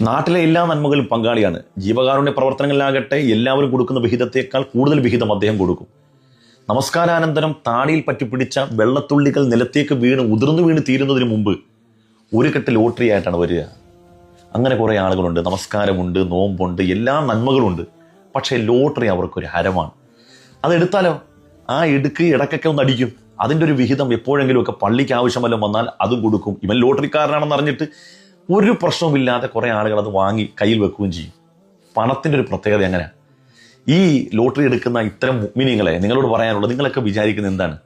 നാട്ടിലെ എല്ലാ നന്മകളും പങ്കാളിയാണ്. ജീവകാരുണ്യ പ്രവർത്തനങ്ങളിലാകട്ടെ എല്ലാവരും കൊടുക്കുന്ന വിഹിതത്തേക്കാൾ കൂടുതൽ വിഹിതം അദ്ദേഹം കൊടുക്കും. നമസ്കാരാനന്തരം താടിയിൽ പറ്റിപ്പിടിച്ച വെള്ളത്തുള്ളികൾ നിലത്തേക്ക് വീണ് ഉതിർന്നു വീണ് തീരുന്നതിന് മുമ്പ് ഒരു കെട്ട് ലോട്ടറി ആയിട്ടാണ് വരിക. അങ്ങനെ കുറേ ആളുകളുണ്ട്. നമസ്കാരമുണ്ട് നോമ്പുണ്ട് എല്ലാ നന്മകളുണ്ട്. പക്ഷേ ലോട്ടറി അവർക്കൊരു ഹരമാണ്. അതെടുത്താലോ? ആ എടുക്ക് ഇടക്കൊക്കെ ഒന്ന് അടിക്കും. അതിന്റെ ഒരു വിഹിതം എപ്പോഴെങ്കിലുമൊക്കെ പള്ളിക്ക് ആവശ്യമല്ല വന്നാൽ അതും കൊടുക്കും. ഇവൻ ലോട്ടറിക്കാരനാണെന്ന് അറിഞ്ഞിട്ട് ഒരു പ്രശ്നവുമില്ലാതെ കുറേ ആളുകൾ അത് വാങ്ങി കയ്യിൽ വെക്കുകയും ചെയ്യും. പണത്തിന്റെ ഒരു പ്രത്യേകത എങ്ങനെയാണ് ഈ ലോട്ടറി എടുക്കുന്ന ഇത്തരം മിനിങ്ങളെ നിങ്ങളോട് പറയാനുള്ളത് നിങ്ങളൊക്കെ വിചാരിക്കുന്നത് എന്താണ്?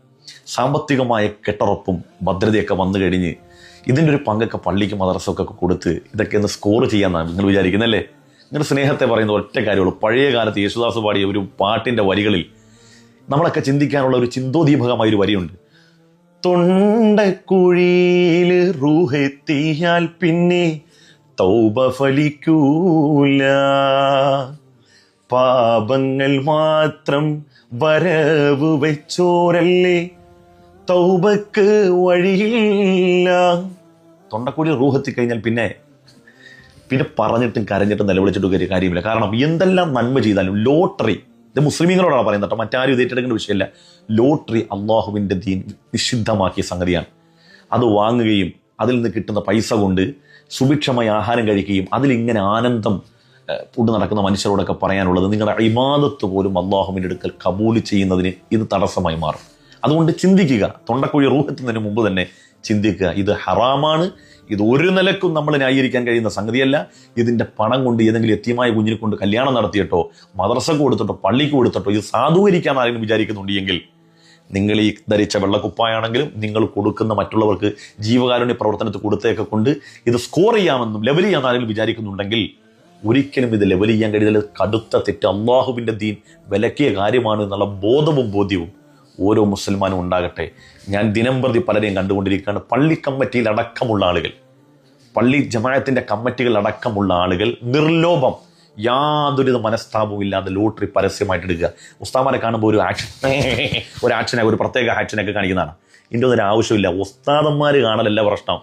സാമ്പത്തികമായ കെട്ടുറപ്പും ഭദ്രതയൊക്കെ വന്നു കഴിഞ്ഞ് ഇതിന്റെ ഒരു പങ്കൊക്കെ പള്ളിക്ക് മദ്രസൊക്കെ കൊടുത്ത് ഇതൊക്കെ ഒന്ന് സ്കോർ ചെയ്യാമെന്നാണ് നിങ്ങൾ വിചാരിക്കുന്നല്ലേ നിങ്ങളുടെ സ്നേഹത്തെ പറയുന്ന ഒറ്റ കാര്യമുള്ളൂ. പഴയ കാലത്ത് യേശുദാസ് പാടിയ ഒരു പാട്ടിന്റെ വരികളിൽ നമ്മളൊക്കെ ചിന്തിക്കാനുള്ള ഒരു ചിന്തോദീപകമായ ഒരു വരിയുണ്ട്. തൊണ്ടക്കുഴിയിൽ റൂഹെത്തിയാൽ പിന്നെ തൗബ ഫലിക്കൂല. പാപങ്ങൾ മാത്രം വരവ് വെച്ചോരല്ലേ തൗബക്ക് വഴിയില്ല. തൊണ്ടക്കുഴി റൂഹത്തി കഴിഞ്ഞാൽ പിന്നെ പിന്നെ പറഞ്ഞിട്ടും കരഞ്ഞിട്ടും നിലവിളിച്ചിട്ടും കാര്യമില്ല. കാരണം എന്തെല്ലാം നന്മ ചെയ്താലും ലോട്ടറി ഇത് മുസ്ലിമീങ്ങളോടാണ് പറയുന്നത് കേട്ടോ. മറ്റാരും ഇത് ഏറ്റെടുക്കേണ്ട വിഷയമല്ല. ലോട്ടറി അള്ളാഹുവിന്റെ ദീൻ നിഷിദ്ധമാക്കിയ സംഗതിയാണ്. അത് വാങ്ങുകയും അതിൽ നിന്ന് കിട്ടുന്ന പൈസ കൊണ്ട് സുഭിക്ഷമായി ആഹാരം കഴിക്കുകയും അതിലിങ്ങനെ ആനന്ദം കൊണ്ട് നടക്കുന്ന മനുഷ്യരോടൊക്കെ പറയാനുള്ളത് നിങ്ങളുടെ ഇമാദത്ത് പോലും അള്ളാഹുവിന്റെ അടുക്കൽ കബൂൽ ചെയ്യുന്നതിന് ഇത് തടസ്സമായി മാറും. അതുകൊണ്ട് ചിന്തിക്കുക തൊണ്ടക്കുഴി റൂഹെത്തുന്നതിന് മുമ്പ് തന്നെ ചിന്തിക്കുക ഇത് ഹറാമാണ് ഇത് ഒരു നിലക്കും നമ്മൾ ന്യായീകരിക്കാൻ കഴിയുന്ന സംഗതിയല്ല. ഇതിന്റെ പണം കൊണ്ട് ഏതെങ്കിലും എത്തിയമായ കുഞ്ഞിനെ കൊണ്ട് കല്യാണം നടത്തിയിട്ടോ മദ്രസക്ക് കൊടുത്തിട്ടോ പള്ളിക്ക് കൊടുത്തിട്ടോ ഇത് സാധൂകരിക്കാൻ ആരെങ്കിലും വിചാരിക്കുന്നുണ്ടെങ്കിൽ നിങ്ങൾ ഈ ധരിച്ച വെള്ളക്കുപ്പായാണെങ്കിലും നിങ്ങൾ കൊടുക്കുന്ന മറ്റുള്ളവർക്ക് ജീവകാരുണ്യ പ്രവർത്തനത്തിൽ കൊടുത്തേക്കെ കൊണ്ട് ഇത് സ്കോർ ചെയ്യാമെന്നും ലെവൽ ചെയ്യാൻ ആരെങ്കിലും വിചാരിക്കുന്നുണ്ടെങ്കിൽ ഒരിക്കലും ഇത് ലെവൽ ചെയ്യാൻ കഴിയുന്നതിൽ കടുത്ത തെറ്റ് അള്ളാഹുവിന്റെ ദീൻ വിലക്കിയ കാര്യമാണ് എന്നുള്ള ബോധവും ബോധ്യവും ഓരോ മുസൽമാനും ഉണ്ടാകട്ടെ. ഞാൻ ദിനം പ്രതി പലരെയും കണ്ടുകൊണ്ടിരിക്കുകയാണ്. പള്ളി കമ്മിറ്റിയിൽ അടക്കമുള്ള ആളുകൾ പള്ളി ജമായത്തിന്റെ കമ്മിറ്റികൾ അടക്കമുള്ള ആളുകൾ നിർലോഭം യാതൊരു മനസ്താപവും ഇല്ലാതെ ലോട്ടറി പരസ്യമായിട്ട് എടുക്കുക. ഉസ്താമാരെ കാണുമ്പോൾ ഒരു ആക്ഷൻ ഒരു ആക്ഷനെ ഒരു പ്രത്യേക ആക്ഷനൊക്കെ കാണിക്കുന്നതാണ്. ഇതിന്റെ ഒന്നും ആവശ്യമില്ല ഉസ്താദന്മാർ കാണലല്ല പ്രശ്നം.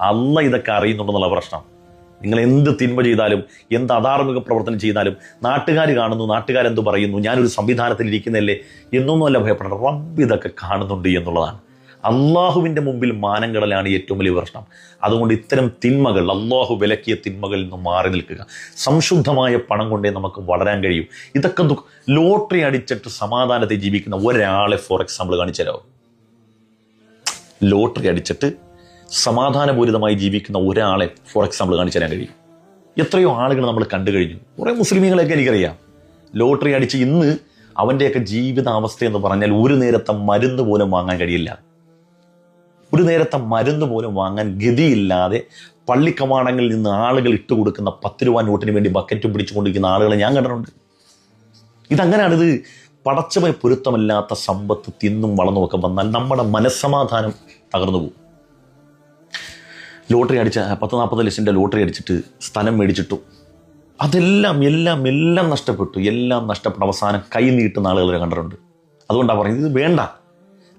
അല്ല ഇതൊക്കെ അറിയുന്നുണ്ടെന്നുള്ള പ്രശ്നം. നിങ്ങൾ എന്ത് തിന്മ ചെയ്താലും എന്ത് അധാർമിക പ്രവർത്തനം ചെയ്താലും നാട്ടുകാർ കാണുന്നു നാട്ടുകാരെന്ത് പറയുന്നു ഞാനൊരു സംവിധാനത്തിൽ ഇരിക്കുന്നതല്ലേ എന്നൊന്നുമല്ല ഭയപ്പെടണം റബ്ബ് ഇതൊക്കെ കാണുന്നുണ്ട് എന്നുള്ളതാണ്. അള്ളാഹുവിന്റെ മുമ്പിൽ മാനം കടലാണ് ഏറ്റവും വലിയ പ്രശ്നം. അതുകൊണ്ട് ഇത്തരം തിന്മകൾ അള്ളാഹു വിലക്കിയ തിന്മകളിൽ നിന്ന് മാറി നിൽക്കുക. സംശുദ്ധമായ പണം കൊണ്ടേ നമുക്ക് വളരാൻ കഴിയും. ഇതൊക്കെ ലോട്ടറി അടിച്ചിട്ട് സമാധാനത്തെ ജീവിക്കുന്ന ഒരാളെ ഫോർ എക്സാമ്പിൾ കാണിച്ചു ലോട്ടറി അടിച്ചിട്ട് സമാധാനപൂരിതമായി ജീവിക്കുന്ന ഒരാളെ ഫോർ എക്സാമ്പിൾ കാണിച്ചു തരാൻ കഴിയും. എത്രയോ ആളുകൾ നമ്മൾ കണ്ടു കഴിഞ്ഞു. കുറേ മുസ്ലിമീങ്ങളെയൊക്കെ എനിക്കറിയാം. ലോട്ടറി അടിച്ച് ഇന്ന് അവന്റെയൊക്കെ ജീവിതാവസ്ഥ എന്ന് പറഞ്ഞാൽ ഒരു നേരത്തെ മരുന്ന് പോലും വാങ്ങാൻ കഴിയില്ല. ഒരു നേരത്തെ മരുന്ന് പോലും വാങ്ങാൻ ഗതിയില്ലാതെ പള്ളി കവാടങ്ങളിൽ നിന്ന് ആളുകൾ ഇട്ട് കൊടുക്കുന്ന പത്ത് രൂപ നോട്ടിന് വേണ്ടി ബക്കറ്റ് പിടിച്ചുകൊണ്ടിരിക്കുന്ന ആളുകളെ ഞാൻ കണ്ടിട്ടുണ്ട്. ഇതങ്ങനെയാണ് ഇത് പടച്ചമയ പൊരുത്തമല്ലാത്ത സമ്പത്ത് തിന്നും വളർന്നുമൊക്കെ വന്നാൽ നമ്മുടെ മനസ്സമാധാനം തകർന്നു പോകും. ലോട്ടറി അടിച്ച പത്ത് നാൽപ്പത് ലക്ഷന്റെ ലോട്ടറി അടിച്ചിട്ട് സ്ഥലം മേടിച്ചിട്ടു. അതെല്ലാം എല്ലാം എല്ലാം നഷ്ടപ്പെട്ടു. എല്ലാം നഷ്ടപ്പെട്ട. അവസാനം കൈ നീട്ടുന്ന ആളുകളെ കണ്ടിട്ടുണ്ട്. അതുകൊണ്ടാണ് പറയുന്നത് ഇത് വേണ്ട.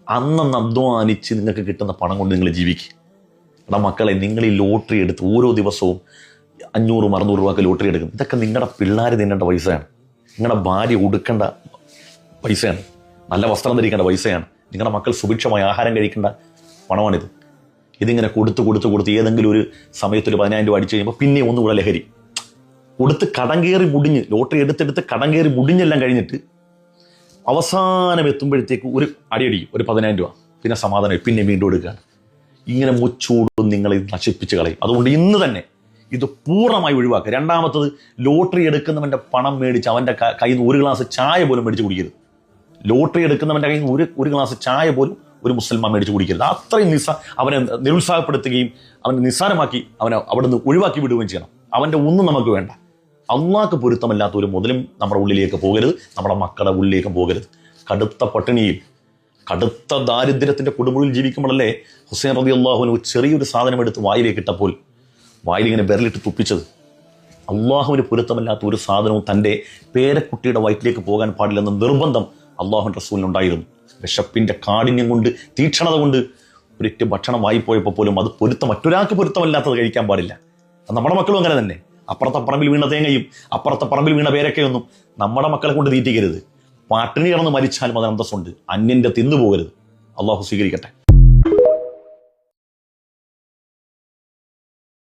അന്നന്ന് അധ്വാനിച്ച് നിങ്ങൾക്ക് കിട്ടുന്ന പണം കൊണ്ട് നിങ്ങൾ ജീവിക്കുക എടാ മക്കളെ നിങ്ങൾ ഈ ലോട്ടറി എടുത്ത് ഓരോ ദിവസവും അഞ്ഞൂറും അറുന്നൂറ് രൂപ ലോട്ടറി എടുക്കും. ഇതൊക്കെ നിങ്ങളുടെ പിള്ളേർ തിന്നേണ്ട പൈസയാണ്. നിങ്ങളുടെ ഭാര്യ ഉടുക്കേണ്ട പൈസയാണ്. നല്ല വസ്ത്രം ധരിക്കേണ്ട പൈസയാണ്. നിങ്ങളുടെ മക്കൾ സുഭിക്ഷമായി ആഹാരം കഴിക്കേണ്ട പണമാണിത്. ഇതിങ്ങനെ കൊടുത്ത് കൊടുത്ത് കൊടുത്ത് ഏതെങ്കിലും ഒരു സമയത്ത് ഒരു പതിനായിരം രൂപ അടിച്ചു കഴിയുമ്പോൾ പിന്നെ ഒന്നുകൂടെ ലഹരി. കൊടുത്ത് കടം കയറി മുടിഞ്ഞ് ലോട്ടറി എടുത്തെടുത്ത് കടം കയറി മുടിഞ്ഞെല്ലാം കഴിഞ്ഞിട്ട് അവസാനം എത്തുമ്പോഴത്തേക്ക് ഒരു അടിയടിക്കും ഒരു പതിനായിരം രൂപ. പിന്നെ സമാധാനം പിന്നെ വീണ്ടും എടുക്കുകയാണ് ഇങ്ങനെ മുച്ചൂടും നിങ്ങളെ ഇത് നശിപ്പിച്ച് കളയും. അതുകൊണ്ട് ഇന്ന് തന്നെ ഇത് പൂർണമായി ഒഴിവാക്കുക. രണ്ടാമത്തത് ലോട്ടറി എടുക്കുന്നവന്റെ പണം മേടിച്ച് അവന്റെ കയ്യിൽ നിന്ന് ഒരു ഗ്ലാസ് ചായ പോലും മേടിച്ച് കുടിക്കരുത്. ലോട്ടറി എടുക്കുന്നവന്റെ കയ്യിൽ നിന്ന് ഒരു ഒരു ഗ്ലാസ് ചായ പോലും ഒരു മുസൽമാൻ മേടിച്ച് കുടിക്കരുത്. അത്രയും നിസ്സ അവനെ നിരുത്സാഹപ്പെടുത്തുകയും അവനെ നിസ്സാരമാക്കി അവനെ അവിടുന്ന് ഒഴിവാക്കി വിടുകയും ചെയ്യണം. അവന്റെ ഒന്നും നമുക്ക് വേണ്ട. അള്ളാഹ്ക്ക് പൊരുത്തമല്ലാത്ത ഒരു മുതലും നമ്മുടെ ഉള്ളിലേക്ക് പോകരുത്. നമ്മുടെ മക്കളുടെ ഉള്ളിലേക്ക് പോകരുത്. കടുത്ത പട്ടിണിയിൽ കടുത്ത ദാരിദ്ര്യത്തിന്റെ കൊടുമുഴിൽ ജീവിക്കുമ്പോഴല്ലേ ഹുസൈൻ റബി അള്ളാഹുവിന് ചെറിയൊരു സാധനം എടുത്ത് വായിലേക്ക് ഇട്ടപ്പോൾ വായിലിങ്ങനെ വിരലിട്ട് തുപ്പിച്ചത്. അള്ളാഹുവിന് പൊരുത്തമല്ലാത്ത ഒരു സാധനവും തന്റെ പേരക്കുട്ടിയുടെ വയറ്റിലേക്ക് പോകാൻ പാടില്ലെന്ന നിർബന്ധം അള്ളാഹുൻ റസൂലിനുണ്ടായിരുന്നു. വിശപ്പിന്റെ കാഠിന്യം കൊണ്ട് തീക്ഷണത കൊണ്ട് ഒരിറ്റ് ഭക്ഷണം വായിപ്പോയപ്പോൾ പോലും അത് പൊരുത്തം മറ്റൊരാൾക്ക് പൊരുത്തമല്ലാത്തത് കഴിക്കാൻ പാടില്ല. നമ്മുടെ മക്കളും അങ്ങനെ തന്നെ. അപ്പുറത്തെ പറമ്പിൽ വീണ തേങ്ങയും അപ്പുറത്തെ പറമ്പിൽ വീണ പേരൊക്കെയൊന്നും നമ്മുടെ മക്കളെ കൊണ്ട് തീറ്റിക്കരുത്. പാട്ടിണി കിടന്ന് മരിച്ചാലും അതിനന്തസ്സുണ്ട് അന്തസ്സുണ്ട്. തിന്നുപോകരുത് തിന്നു പോകരുത്. അള്ളാഹു സ്വീകരിക്കട്ടെ.